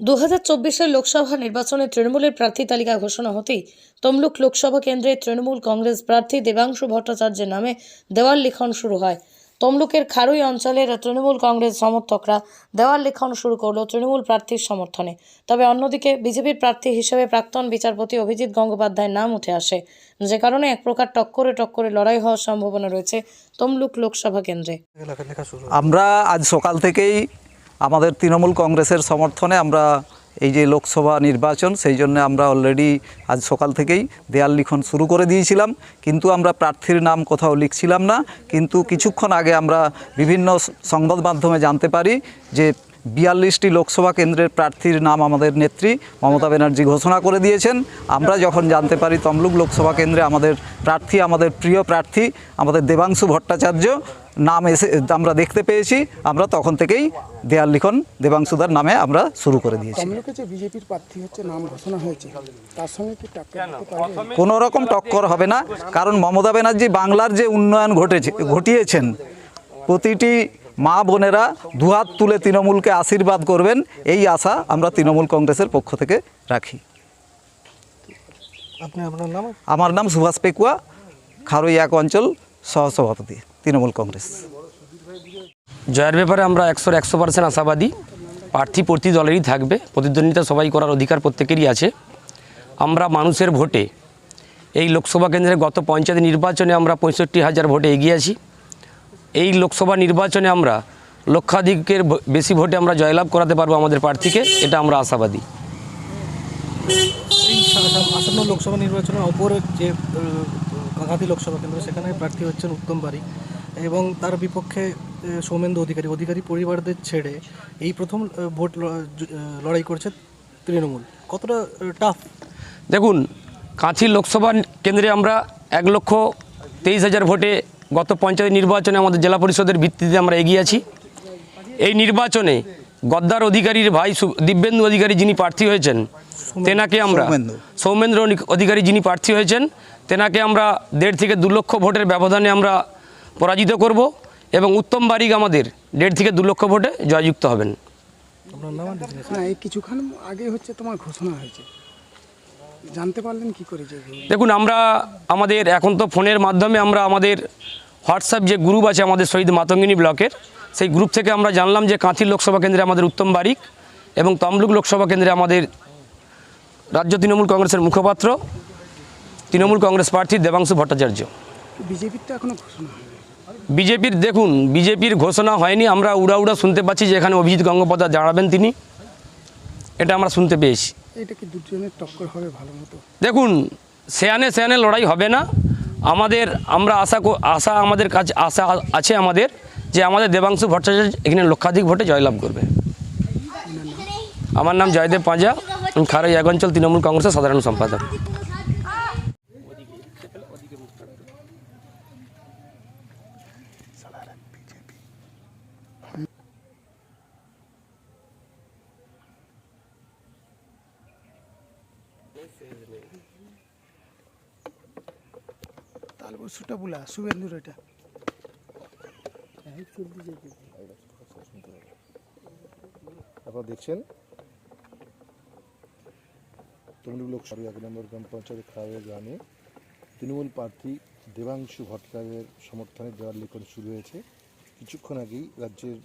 দু হাজার চব্বিশের লোকসভা নির্বাচনে তৃণমূলের প্রার্থী তালিকা ঘোষণা হতেই তমলুক লোকসভা কেন্দ্রে তৃণমূল কংগ্রেস প্রার্থী দেবাংশু ভট্টাচার্যের নামে দেওয়াল লিখন শুরু হয়। তমলুকের খারুই অঞ্চলের তৃণমূল কংগ্রেস সমর্থকরা দেওয়াল লিখন শুরু করল তৃণমূল প্রার্থীর সমর্থনে। তবে অন্যদিকে বিজেপির প্রার্থী হিসেবে প্রাক্তন বিচারপতি অভিজিৎ গঙ্গোপাধ্যায়ের নাম উঠে আসে। যে কারণে এক প্রকার টক্করে টক্করে লড়াই হওয়ার সম্ভাবনা রয়েছে তমলুক লোকসভা কেন্দ্রে। আমরা আজ সকাল থেকেই আমাদের তৃণমূল কংগ্রেসের সমর্থনে আমরা এই যে লোকসভা নির্বাচন, সেই জন্য আমরা অলরেডি আজ সকাল থেকেই দেয়াল লিখন শুরু করে দিয়েছিলাম। কিন্তু আমরা প্রার্থীর নাম কোথাও লিখছিলাম না। কিন্তু কিছুক্ষণ আগে আমরা বিভিন্ন সংবাদ মাধ্যমে জানতে পারি যে বিয়াল্লিশটি লোকসভা কেন্দ্রের প্রার্থীর নাম আমাদের নেত্রী মমতা ব্যানার্জি ঘোষণা করে দিয়েছেন। আমরা যখন জানতে পারি তমলুক লোকসভা কেন্দ্রে আমাদের প্রার্থী আমাদের প্রিয় প্রার্থী আমাদের দেবাংশু ভট্টাচার্য নাম এসে আমরা দেখতে পেয়েছি। আমরা তখন থেকেই দেয়াল লিখন দেবাংশুদার নামে আমরা শুরু করে দিয়েছি। বিজেপির প্রার্থী হচ্ছে নাম ঘোষণা হয়েছে তার সঙ্গে কি টাক্কর দিতে পারবে কোনো রকম টক্কর হবে না কারণ মমতা ব্যানার্জি বাংলার যে উন্নয়ন ঘটেছে ঘটিয়েছেন প্রতিটি মা বোনেরা দুহাত তুলে তৃণমূলকে আশীর্বাদ করবেন এই আশা আমরা তৃণমূল কংগ্রেসের পক্ষ থেকে রাখি। আপনি আপনার নাম? আমার নাম সুভাষ পেকুয়া খারুই এক অঞ্চল সহসভাপতি তৃণমূল কংগ্রেস। জয়ের ব্যাপারে আমরা একশোর একশো পার্সেন্ট আশাবাদী প্রার্থী প্রতি দলেরই থাকবে প্রতিদ্বন্দ্বিতা সবাই করার অধিকার প্রত্যেকেরই আছে। আমরা মানুষের ভোটে এই লোকসভা কেন্দ্রে গত পঞ্চায়েত নির্বাচনে আমরা পঁয়ষট্টি হাজার ভোটে এগিয়ে আছি। এই লোকসভা নির্বাচনে আমরা লক্ষাধিকের বেশি ভোটে আমরা জয়লাভ করাতে পারব আমাদের প্রার্থীকে এটা আমরা আশাবাদী। আসন্ন লোকসভা নির্বাচনের অপর যে কাঁকাতি লোকসভা কেন্দ্র সেখানে প্রার্থী হচ্ছেন উত্তম বাড়ি এবং তার বিপক্ষে সৌমেন্দু অধিকারী অধিকারী পরিবারদের ছেড়ে এই প্রথম ভোট লড়াই করছে তৃণমূল। কতটা টাফ দেখুন কাঁথি লোকসভা কেন্দ্রে আমরা এক লক্ষ তেইশ হাজার ভোটে গত পঞ্চায়েত নির্বাচনে আমাদের জেলা পরিষদের ভিত্তিতে আমরা এগিয়ে আছি। এই নির্বাচনে গদ্দার অধিকারীর ভাই সু- দিব্যেন্দু অধিকারী যিনি প্রার্থী হয়েছেন তেনাকে আমরা সৌমেন্দ্র। অধিকারী যিনি প্রার্থী হয়েছেন তেনাকে আমরা দেড় থেকে দু লক্ষ ভোটের ব্যবধানে আমরা পরাজিত করব এবং উত্তম বারিক আমাদের দেড় থেকে দু লক্ষ ভোটে জয়যুক্ত হবেন। আপনার নাম আর business? না এই কিছুক্ষণ আগে হচ্ছে তোমার ঘোষণা হয়েছে। জানতে পারলেন কি করে দেখুন আমরা আমাদের এখন তো ফোনের মাধ্যমে আমরা আমাদের হোয়াটসঅ্যাপ যে গ্রুপ আছে আমাদের শহীদ মাতঙ্গিনী ব্লকের সেই গ্রুপ থেকে আমরা জানলাম যে কাঁথির লোকসভা কেন্দ্রে আমাদের উত্তম বারিক এবং তমলুক লোকসভা কেন্দ্রে আমাদের রাজ্য তৃণমূল কংগ্রেসের মুখপাত্র তৃণমূল কংগ্রেস প্রার্থী দেবাংশু ভট্টাচার্য। বিজেপির তো এখনও ঘোষণা বিজেপির দেখুন বিজেপির ঘোষণা হয়নি আমরা উড়া উড়া শুনতে পাচ্ছি যে এখানে অভিজিৎ গঙ্গোপাধ্যায় দাঁড়াবেন তিনি। এটা আমরা শুনতে পেয়েছি। এটা কি দুজনের টক্কর হবে ভালো মতো। দেখুন সেয়ানে সেয়ানে লড়াই হবে না। আমাদের আমরা আশা আশা আমাদের কাছে আশা আছে আমাদের যে আমাদের দেবাংশু ভট্টাচার্য এখানে লক্ষাধিক ভোটে জয়লাভ করবে। আমার নাম জয়দেব পাঁজা আমি খারাই এক অঞ্চল তৃণমূল কংগ্রেসের সাধারণ সম্পাদক। তালবসুটা বুলা শুভেন্দুর এটা আপনারা দেখছেন? তমলুক লোকসভা এক নম্বর গ্রাম পঞ্চায়েত খাওয়া গ্রামে তৃণমূল প্রার্থী দেবাংশু ভট্টাচার্যের সমর্থনে দেওয়ার লিখন শুরু হয়েছে। কিছুক্ষণ আগেই রাজ্যের